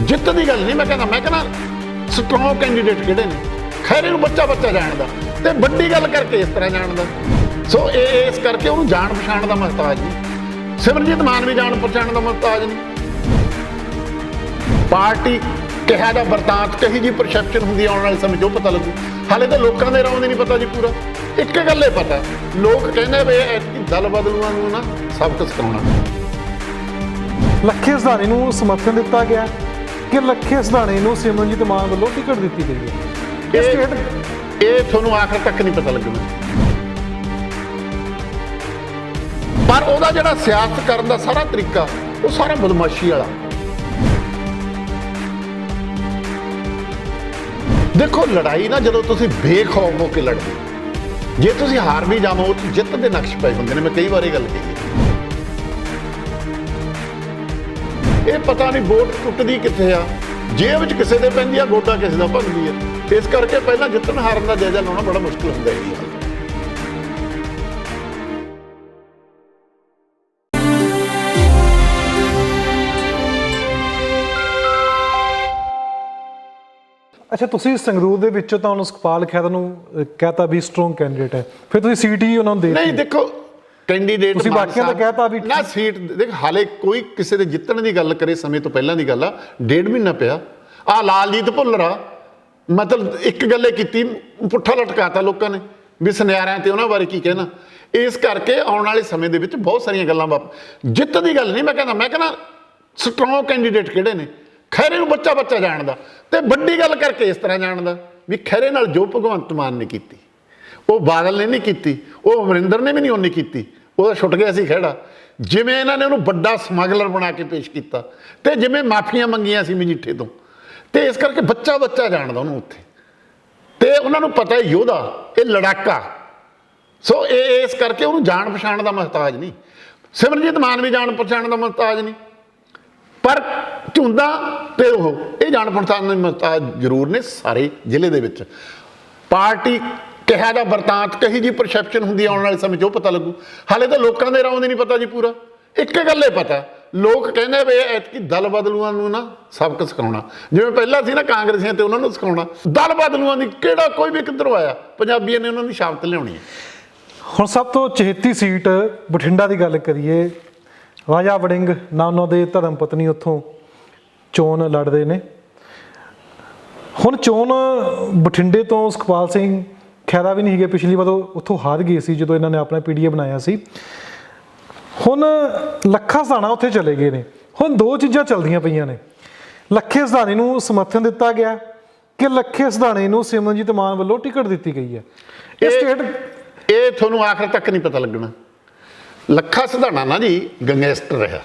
ਜਿੱਤ ਦੀ ਗੱਲ ਨਹੀਂ, ਮੈਂ ਕਹਿੰਦਾ ਮੈਂ ਕਹਿੰਦਾ ਸਟਰੋਂਗ ਕੈਂਡੀਡੇਟ ਕਿਹੜੇ ਨੇ? ਖੈਰ, ਇਹਨੂੰ ਬੱਚਾ ਬੱਚਾ ਜਾਣਦਾ ਤੇ ਵੱਡੀ ਗੱਲ ਕਰਕੇ ਇਸ ਤਰ੍ਹਾਂ ਜਾਣਦਾ ਸੋ ਇਹ ਇਸ ਕਰਕੇ ਉਹਨੂੰ ਜਾਣ ਪਛਾਣ ਦਾ ਮਹਤਾਜ ਨਹੀਂ। ਸਿਮਰਜੀਤ ਮਾਨ ਵੀ ਜਾਣ ਪਛਾਣ ਦਾ ਮਹਤਾਜ ਨਹੀਂ। ਪਾਰਟੀ ਕਿਹਾ ਦਾ ਵਰਤਾਂਤ, ਕਹੀ ਜੀ ਪਰਸੈਪਸ਼ਨ ਹੁੰਦੀ ਆਉਣ ਵਾਲੇ ਸਮੇਂ 'ਚ, ਉਹ ਪਤਾ ਲੱਗੂ। ਹਾਲੇ ਤਾਂ ਲੋਕਾਂ ਦੇ ਰੌਂਦ ਨਹੀਂ ਪਤਾ ਜੀ ਪੂਰਾ। ਇੱਕ ਗੱਲ ਇਹ ਪਤਾ, ਲੋਕ ਕਹਿੰਦੇ ਵੀ ਦਲ ਬਦਲੂਆਂ ਨੂੰ ਨਾ ਸਭ ਕੁਝ ਕਰਾਉਣਾ ਲੱਖੇ ਸਦਾਣੇ ਨੂੰ ਸਮਰਥਨ ਦਿੱਤਾ ਗਿਆ। ਕਿ ਲੱਖੇ ਸਦਾਣੇ ਨੂੰ ਸਿਮਰਨਜੀਤ ਮਾਨ ਵੱਲੋਂ ਟਿਕਟ ਦਿੱਤੀ ਗਈ ਹੈ। ਇਹ ਸਟੇਟ? ਇਹ ਤੁਹਾਨੂੰ ਆਖਰ ਤੱਕ ਨਹੀਂ ਪਤਾ ਲੱਗਣਾ। ਪਰ ਉਹਦਾ ਜਿਹੜਾ ਸਿਆਸਤ ਕਰਨ ਦਾ ਸਾਰਾ ਤਰੀਕਾ ਉਹ ਸਾਰਾ ਬਦਮਾਸ਼ੀ ਵਾਲਾ। ਦੇਖੋ ਲੜਾਈ ਨਾ ਜਦੋਂ ਤੁਸੀਂ ਬੇਖੌਫ ਹੋ ਕੇ ਲੜਦੇ। ਜੇ ਤੁਸੀਂ ਹਾਰ ਵੀ ਜਾਵੋ ਉਹ ਜਿੱਤ ਦੇ ਨਕਸ਼ ਪਏ ਹੁੰਦੇ ਨੇ ਮੈਂ ਕਈ ਵਾਰ ਗੱਲ ਕਹੀ। ਇਹ ਪਤਾ ਨਹੀਂ ਵੋਟ ਟੁੱਟਦੀ ਕਿੱਥੇ ਆ। ਜੇਬ ਵਿੱਚ ਕਿਸੇ ਦੇ ਪੈਂਦੀ ਆ ਗੋਡਾ ਕਿਸੇ ਦਾ ਭੰਗਦੀ ਆ। ਇਸ ਕਰਕੇ ਪਹਿਲਾਂ ਜਿੱਤਣ ਹਾਰਨ ਦਾ ਜਾਇਜ਼ਾ ਲਾਉਣਾ ਬੜਾ ਮੁਸ਼ਕਲ ਹੁੰਦਾ ਹੈ ਅੱਛਾ ਤੁਸੀਂ ਸੰਗਰੂਰ ਦੇ ਵਿੱਚੋਂ ਤਾਂ ਉਹਨੂੰ ਸੁਖਪਾਲ ਖੈਰ ਨੂੰ ਕਹਿਤਾ ਵੀ ਸਟਰੋਂਗ ਕੈਂਡੀਡੇਟ ਹੈ। ਫਿਰ ਤੁਸੀਂ ਸੀਟ ਹੀ ਉਹਨਾਂ ਨੂੰ ਦੇ ਨਹੀਂ ਦੇਖੋ ਕੈਂਡੀਡੇਟ ਤੁਸੀਂ ਬਾਕੀਆਂ ਦਾ ਕਹਿਤਾ ਵੀ ਨਾ ਸੀਟ ਦੇਖ ਹਾਲੇ ਕੋਈ ਕਿਸੇ ਦੇ ਜਿੱਤਣ ਦੀ ਗੱਲ ਕਰੇ ਸਮੇਂ ਤੋਂ ਪਹਿਲਾਂ ਦੀ ਗੱਲ ਆ। ਡੇਢ ਮਹੀਨਾ ਪਿਆ। ਆ ਲਾਲਜੀਤ ਭੁੱਲਰਾ ਮਤਲਬ ਇੱਕ ਗੱਲੇ ਕੀਤੀ ਪੁੱਠਾ ਲਟਕਾਤਾ ਲੋਕਾਂ ਨੇ ਵੀ ਸੁਨਿਆਰਿਆਂ ਤੇ ਉਹਨਾਂ ਬਾਰੇ ਕੀ ਕਹਿਣਾ। ਇਸ ਕਰਕੇ ਆਉਣ ਵਾਲੇ ਸਮੇਂ ਦੇ ਵਿੱਚ ਬਹੁਤ ਸਾਰੀਆਂ ਗੱਲਾਂ ਵਾਪ ਜਿੱਤ ਦੀ ਗੱਲ ਨਹੀਂ ਮੈਂ ਕਹਿੰਦਾ ਮੈਂ ਕਹਿੰਦਾ ਸਟਰੋਂਗ ਕੈਂਡੀਡੇਟ ਕਿਹੜੇ ਨੇ? ਖੈਰੇ ਨੂੰ ਬੱਚਾ ਬੱਚਾ ਜਾਣਦਾ। ਤੇ ਵੱਡੀ ਗੱਲ ਕਰਕੇ ਇਸ ਤਰ੍ਹਾਂ ਜਾਣਦਾ ਵੀ ਖੈਰੇ ਨਾਲ ਜੋ ਭਗਵੰਤ ਮਾਨ ਨੇ ਕੀਤੀ ਉਹ ਬਾਦਲ ਨੇ ਨਹੀਂ ਕੀਤੀ ਉਹ ਅਮਰਿੰਦਰ ਨੇ ਵੀ ਨਹੀਂ ਉਹਨੇ ਕੀਤੀ। ਉਹਦਾ ਛੁੱਟ ਗਿਆ ਸੀ ਖਹਿੜਾ ਜਿਵੇਂ ਇਹਨਾਂ ਨੇ ਉਹਨੂੰ ਵੱਡਾ ਸਮਗਲਰ ਬਣਾ ਕੇ ਪੇਸ਼ ਕੀਤਾ ਤੇ ਜਿਵੇਂ ਮਾਫੀਆਂ ਮੰਗੀਆਂ ਸੀ ਮਜੀਠੇ ਤੋਂ। ਤੇ ਇਸ ਕਰਕੇ ਬੱਚਾ ਬੱਚਾ ਜਾਣਦਾ ਉਹਨੂੰ ਉੱਥੇ। ਤੇ ਉਹਨਾਂ ਨੂੰ ਪਤਾ ਹੈ ਯੋਧਾ, ਇਹ ਲੜਾਕਾ। ਸੋ ਇਹ ਇਸ ਕਰਕੇ ਉਹਨੂੰ ਜਾਣ ਪਛਾਣ ਦਾ ਮਹਤਾਜ ਨਹੀਂ। ਸਿਮਰਜੀਤ ਮਾਨ ਵੀ ਜਾਣ ਪਛਾਣ ਦਾ ਮਹਤਾਜ ਨਹੀਂ। ਪਰ ਝੁੰਦਾ ਤੇ ਉਹ, ਇਹ ਜਾਣ ਪਛਾਣ ਦਾ ਮਹਤਾਜ ਜ਼ਰੂਰ ਨੇ ਸਾਰੇ ਜ਼ਿਲ੍ਹੇ ਦੇ ਵਿੱਚ। ਪਾਰਟੀ ਕਿਹਾ ਦਾ ਵਰਤਾਂਤ, ਕਹੀ ਜੀ ਪਰਸੈਪਸ਼ਨ ਹੁੰਦੀ ਆਉਣ ਵਾਲੇ ਸਮੇਂ 'ਚ ਉਹ ਪਤਾ ਲੱਗੂ। ਹਾਲੇ ਤਾਂ ਲੋਕਾਂ ਦੇ ਰੌਂਦ ਨਹੀਂ ਪਤਾ ਜੀ ਪੂਰਾ। ਇੱਕ ਗੱਲ ਹੀ ਪਤਾ, ਲੋਕ ਕਹਿੰਦੇ ਵੀ ਐਤਕੀ ਦਲ ਬਦਲੂਆਂ ਨੂੰ ਨਾ ਸਬਕ ਸਿਖਾਉਣਾ। ਜਿਵੇਂ ਪਹਿਲਾਂ ਸੀ ਨਾ ਕਾਂਗਰਸੀਆਂ ਤੇ ਉਹਨਾਂ ਨੂੰ ਸਿਖਾਉਣਾ, ਦਲ ਬਦਲੂਆਂ ਦੀ ਕਿਹੜਾ ਕੋਈ ਵੀ ਕਿੱਧਰੋਂ ਆਇਆ, ਪੰਜਾਬੀਆਂ ਨੇ ਉਹਨਾਂ ਦੀ ਸ਼ਾਬਤ ਲਿਆਉਣੀ ਹੈ। ਹੁਣ ਸਭ ਤੋਂ ਚਹੇਤੀ ਸੀਟ ਬਠਿੰਡਾ ਦੀ ਗੱਲ ਕਰੀਏ, ਰਾਜਾ ਵੜਿੰਗ ਨਾ ਉਹਨਾਂ ਦੇ ਧਰਮ ਪਤਨੀ ਉੱਥੋਂ ਚੋਣ ਲੜਦੇ ਨੇ। ਹੁਣ ਚੋਣ ਬਠਿੰਡੇ ਤੋਂ ਸੁਖਪਾਲ ਸਿੰਘ ਖੈਰਾ ਵੀ ਨਹੀਂ ਹੈਗੇ ਪਿਛਲੀ ਵਾਰ ਉੱਥੋਂ ਹਾਰ ਗਏ ਸੀ ਜਦੋਂ ਇਹਨਾਂ ਨੇ ਆਪਣਾ ਪੀਡੀਏ ਬਣਾਇਆ ਸੀ। ਹੁਣ ਲੱਖਾ ਸਦਾਣਾ ਉੱਥੇ ਚਲੇ ਗਏ ਨੇ। ਹੁਣ ਦੋ ਚੀਜ਼ਾਂ ਚੱਲਦੀਆਂ ਪਈਆਂ ਨੇ। ਲੱਖੇ ਸਦਾਣੇ ਨੂੰ ਸਮਰਥਨ ਦਿੱਤਾ ਗਿਆ ਕਿ ਲੱਖੇ ਸਦਾਣੇ ਨੂੰ ਸਿਮਰਨਜੀਤ ਮਾਨ ਵੱਲੋਂ ਟਿਕਟ ਦਿੱਤੀ ਗਈ ਹੈ। ਇਹ ਸਟੇਟ ਇਹ ਤੁਹਾਨੂੰ ਆਖਰ ਤੱਕ ਨਹੀਂ ਪਤਾ ਲੱਗਣਾ। ਲੱਖਾ ਸਿਧਾਣਾ ਨਾ ਜੀ ਗੰਗੈਸਟਰ ਰਿਹਾ।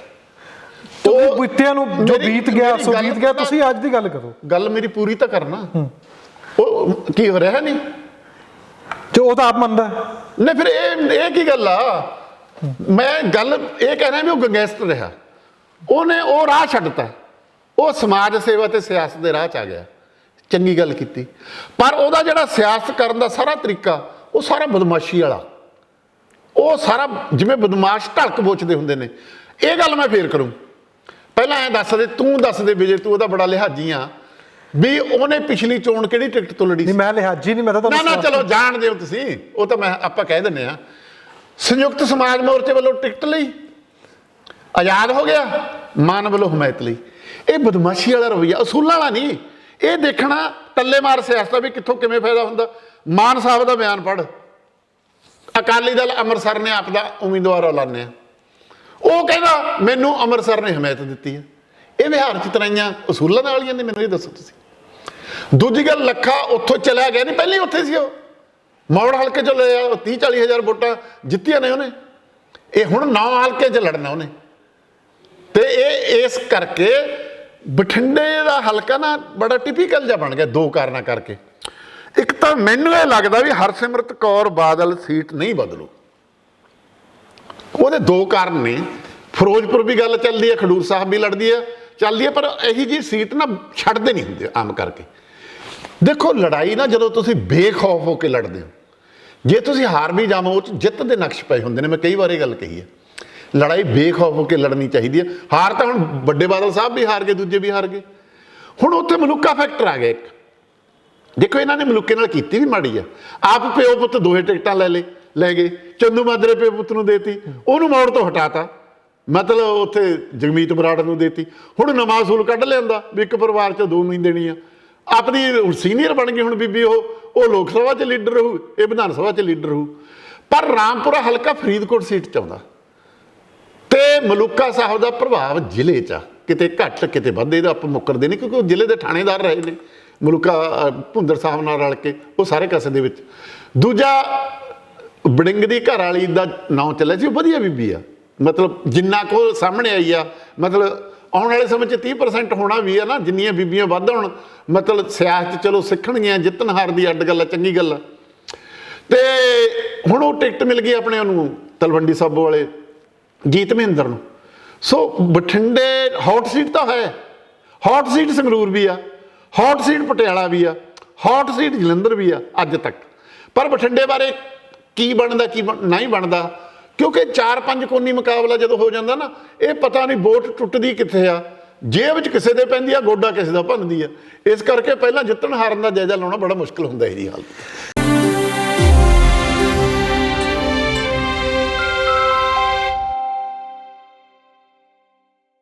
ਉਹ ਬੀਤਿਆਂ ਨੂੰ ਜੋ ਬੀਤ ਗਿਆ ਸੋ ਬੀਤ ਗਿਆ ਤੁਸੀਂ ਅੱਜ ਦੀ ਗੱਲ ਕਰੋ। ਗੱਲ ਮੇਰੀ ਪੂਰੀ ਤਾਂ ਕਰਨਾ। ਉਹ ਕੀ ਹੋ ਰਿਹਾ ਨਹੀਂ? ਜੋ ਉਹ ਤਾਂ ਆਪ ਮੰਨਦਾ ਨਹੀਂ, ਫਿਰ ਇਹ ਇਹ ਕੀ ਗੱਲ ਆ? ਮੈਂ ਗੱਲ ਇਹ ਕਹਿ ਰਿਹਾ ਵੀ ਉਹ ਗੰਗੈਸਟਰ ਰਿਹਾ। ਉਹਨੇ ਉਹ ਰਾਹ ਛੱਡਤਾ। ਉਹ ਸਮਾਜ ਸੇਵਾ ਤੇ ਸਿਆਸਤ ਦੇ ਰਾਹ ਚ ਆ ਗਿਆ। ਚੰਗੀ ਗੱਲ ਕੀਤੀ। ਪਰ ਉਹਦਾ ਜਿਹੜਾ ਸਿਆਸਤ ਕਰਨ ਦਾ ਸਾਰਾ ਤਰੀਕਾ, ਉਹ ਸਾਰਾ ਬਦਮਾਸ਼ੀ ਵਾਲਾ। ਉਹ ਸਾਰਾ ਜਿਵੇਂ ਬਦਮਾਸ਼ ਢਲਕ ਬੋਚਦੇ ਹੁੰਦੇ ਨੇ। ਇਹ ਗੱਲ ਮੈਂ ਫੇਰ ਕਰੂੰ। ਪਹਿਲਾਂ ਐ ਦੱਸ ਦੇ, ਤੂੰ ਦੱਸ ਦੇ, ਵਿਜੇ, ਤੂੰ ਉਹਦਾ ਬੜਾ ਲਿਹਾਜੀ ਆ। ਵੀ ਉਹਨੇ ਪਿਛਲੀ ਚੋਣ ਕਿਹੜੀ ਟਿਕਟ ਤੋਂ ਲੜੀ ਸੀ? ਨਹੀਂ ਮੈਂ ਲਿਹਾਜੀ ਨਹੀਂ ਮੈਂ ਤਾਂ ਨਾ ਨਾ ਚਲੋ ਜਾਣਦੇ ਹੋ ਤੁਸੀਂ। ਉਹ ਤਾਂ ਮੈਂ ਆਪਾਂ ਕਹਿ ਦਿੰਨੇ ਆ ਸੰਯੁਕਤ ਸਮਾਜ ਮੋਰਚੇ ਵੱਲੋਂ ਟਿਕਟ ਲਈ। ਆਜ਼ਾਦ ਹੋ ਗਿਆ। ਮਾਨ ਵੱਲੋਂ ਹਮਾਇਤ ਲਈ। ਇਹ ਬਦਮਾਸ਼ੀ ਵਾਲਾ ਰਵਈਆ ਅਸੂਲਾਂ ਵਾਲਾ ਨਹੀਂ। ਇਹ ਦੇਖਣਾ ਟੱਲੇ ਮਾਰ ਸਿਆਸਤ ਦਾ ਵੀ ਕਿੱਥੋਂ ਕਿਵੇਂ ਫਾਇਦਾ ਹੁੰਦਾ। ਮਾਨ ਸਾਹਿਬ ਦਾ ਬਿਆਨ ਪੜ੍ਹ। ਅਕਾਲੀ ਦਲ ਅੰਮ੍ਰਿਤਸਰ ਨੇ ਆਪ ਦਾ ਉਮੀਦਵਾਰ ਐਲਾਨਿਆ। ਉਹ ਕਹਿੰਦਾ ਮੈਨੂੰ ਅੰਮ੍ਰਿਤਸਰ ਨੇ ਹਮਾਇਤ ਦਿੱਤੀ ਹੈ। ਇਹ ਵਿਹਾਰ ਚ ਤਰਾਈਆਂ ਅਸੂਲਾਂ ਵਾਲੀਆਂ ਨੇ ਮੈਨੂੰ ਇਹ ਦੱਸੋ ਤੁਸੀਂ। ਦੂਜੀ ਗੱਲ, ਲੱਖਾ ਉੱਥੋਂ ਚਲਾ ਗਿਆ ਨਹੀਂ, ਪਹਿਲਾਂ ਉੱਥੇ ਸੀ ਉਹ। ਮੌੜ ਹਲਕੇ ਚ ਲਿਆ 30 40 ਹਜ਼ਾਰ ਵੋਟਾਂ ਜਿੱਤੀਆਂ ਨੇ ਉਹਨੇ। ਇਹ ਹੁਣ ਨੌ ਹਲਕੇ ਚ ਲੜਨਾ ਉਹਨੇ। ਤੇ ਇਹ ਇਸ ਕਰਕੇ ਬਠਿੰਡੇ ਦਾ ਹਲਕਾ ਨਾ ਬੜਾ ਟਿਪੀਕਲ ਜਿਹਾ ਬਣ ਗਿਆ, ਦੋ ਕਾਰਨਾਂ ਕਰਕੇ। ਇੱਕ ਤਾਂ ਮੈਨੂੰ ਇਹ ਲੱਗਦਾ ਵੀ ਹਰਸਿਮਰਤ ਕੌਰ ਬਾਦਲ ਸੀਟ ਨਹੀਂ ਬਦਲੂ। ਉਹਦੇ ਦੋ ਕਾਰਨ ਨੇ। ਫਿਰੋਜ਼ਪੁਰ ਵੀ ਗੱਲ ਚੱਲਦੀ ਹੈ, ਖਡੂਰ ਸਾਹਿਬ ਵੀ ਲੜਦੀ ਹੈ, ਚੱਲਦੀ ਹੈ, ਪਰ ਇਹੀ ਜੀ ਸੀਟ ਨਾ ਛੱਡਦੇ ਨਹੀਂ ਹੁੰਦੇ ਆਮ ਕਰਕੇ। ਦੇਖੋ, ਲੜਾਈ ਨਾ ਜਦੋਂ ਤੁਸੀਂ ਬੇਖੌਫ ਹੋ ਕੇ ਲੜਦੇ ਹੋ। ਜੇ ਤੁਸੀਂ ਹਾਰ ਵੀ ਜਾਵੋ, ਉਹ 'ਚ ਜਿੱਤ ਦੇ ਨਕਸ਼ ਪਏ ਹੁੰਦੇ ਨੇ, ਮੈਂ ਕਈ ਵਾਰ ਇਹ ਗੱਲ ਕਹੀ ਹੈ। ਲੜਾਈ ਬੇਖੌਫ ਹੋ ਕੇ ਲੜਨੀ ਚਾਹੀਦੀ ਹੈ। ਹਾਰ ਤਾਂ ਹੁਣ ਵੱਡੇ ਬਾਦਲ ਸਾਹਿਬ ਵੀ ਹਾਰ ਗਏ, ਦੂਜੇ ਵੀ ਹਾਰ ਗਏ। ਹੁਣ ਉੱਥੇ ਮਲੂਕਾ ਫੈਕਟਰ ਆ ਗਿਆ ਇੱਕ। ਦੇਖੋ, ਇਹਨਾਂ ਨੇ ਮਲੂਕੇ ਨਾਲ ਕੀਤੀ ਵੀ ਮਾੜੀ ਆ। ਆਪ ਪਿਓ ਪੁੱਤ ਦੋਹੇ ਟਿਕਟਾਂ ਲੈ ਲੇ ਲੈ ਗਏ। ਚੰਦੂ ਮਾਦਰੇ ਪਿਓ ਪੁੱਤ ਨੂੰ ਦੇਤੀ। ਉਹਨੂੰ ਮੋੜ ਤੋਂ ਹਟਾਤਾ। ਮਤਲਬ ਉੱਥੇ ਜਗਮੀਤ ਬਰਾੜ ਨੂੰ ਦੇਤੀ। ਹੁਣ ਨਵਾਂ ਅਸੂਲ ਕੱਢ ਲਿਆਂਦਾ ਵੀ ਇੱਕ ਪਰਿਵਾਰ ਚ ਦੋ ਨਹੀਂ ਦੇਣੀ ਆ। ਆਪਣੀ ਸੀਨੀਅਰ ਬਣ ਗਈ ਹੁਣ ਬੀਬੀ ਉਹ ਉਹ ਲੋਕ ਸਭਾ ਚ ਲੀਡਰ ਰਹੂ, ਇਹ ਵਿਧਾਨ ਸਭਾ ਚ ਲੀਡਰ ਰਹੂ। ਪਰ ਰਾਮਪੁਰਾ ਹਲਕਾ ਫਰੀਦਕੋਟ ਸੀਟ ਚ ਆਉਂਦਾ। ਤੇ ਮਲੂਕਾ ਸਾਹਿਬ ਦਾ ਪ੍ਰਭਾਵ ਜ਼ਿਲ੍ਹੇ 'ਚ ਆ। ਕਿਤੇ ਘੱਟ, ਕਿਤੇ ਵੱਧ, ਇਹਦਾ ਆਪਾਂ ਮੁੱਕਰਦੇ ਨਹੀਂ ਕਿਉਂਕਿ ਉਹ ਜ਼ਿਲ੍ਹੇ ਦੇ ਥਾਣੇਦਾਰ ਰਹੇ ਨੇ। ਮਲੂਕਾ ਭੁੰਦਰ ਸਾਹਿਬ ਨਾਲ ਰਲ ਕੇ, ਉਹ ਸਾਰੇ ਕਸੇ ਦੇ ਵਿੱਚ। ਦੂਜਾ ਬੜਿੰਗ ਦੀ ਘਰ ਵਾਲੀ ਦਾ ਨਾਂ ਚੱਲਿਆ ਸੀ, ਉਹ ਵਧੀਆ ਬੀਬੀ ਆ। ਮਤਲਬ ਜਿੰਨਾ ਕੋ ਸਾਹਮਣੇ ਆਈ ਆ, ਮਤਲਬ ਆਉਣ ਵਾਲੇ ਸਮੇਂ 'ਚ 30% ਹੋਣਾ ਵੀ ਆ ਨਾ, ਜਿੰਨੀਆਂ ਬੀਬੀਆਂ ਵੱਧ ਹੋਣ, ਮਤਲਬ ਸਿਆਸਤ 'ਚ ਚਲੋ ਸਿੱਖਣਗੀਆਂ, ਜਿੱਤਣ ਹਾਰ ਦੀ ਅੱਡ ਗੱਲ ਆ, ਚੰਗੀ ਗੱਲ ਆ। ਤੇ ਹੁਣ ਉਹ ਟਿਕਟ ਮਿਲ ਗਈ ਆਪਣੇ ਉਹਨੂੰ, ਤਲਵੰਡੀ ਸਾਬੋ ਵਾਲੇ ਜੀਤ ਮਹਿੰਦਰ ਨੂੰ। ਸੋ ਬਠਿੰਡੇ ਹੌਟ ਸੀਟ ਤਾਂ ਹੈ। ਹੌਟ ਸੀਟ ਸੰਗਰੂਰ ਵੀ ਆ ਹੌਟ ਸੀਟ ਪਟਿਆਲਾ ਵੀ ਆ ਹੌਟ ਸੀਟ ਜਲੰਧਰ ਵੀ ਆ, ਅੱਜ ਤੱਕ। ਪਰ ਬਠਿੰਡੇ ਬਾਰੇ ਕੀ ਬਣਦਾ, ਕੀ ਬਣ- ਨਹੀਂ ਬਣਦਾ ਕਿਉਂਕਿ 4-5 ਕੋਨੀ ਮੁਕਾਬਲਾ ਜਦੋਂ ਹੋ ਜਾਂਦਾ ਨਾ, ਇਹ ਪਤਾ ਨਹੀਂ ਵੋਟ ਟੁੱਟਦੀ ਕਿੱਥੇ ਆ। ਜੇਬ ਵਿੱਚ ਕਿਸੇ ਦੇ ਪੈਂਦੀ ਆ, ਗੋਡਾ ਕਿਸੇ ਦਾ ਭੰਨਦੀ ਆ। ਇਸ ਕਰਕੇ ਪਹਿਲਾਂ ਜਿੱਤਣ ਹਾਰਨ ਦਾ ਜਾਇਜ਼ਾ ਲਾਉਣਾ ਬੜਾ ਮੁਸ਼ਕਲ ਹੁੰਦਾ ਇਹਦੀ ਹਾਲਤ।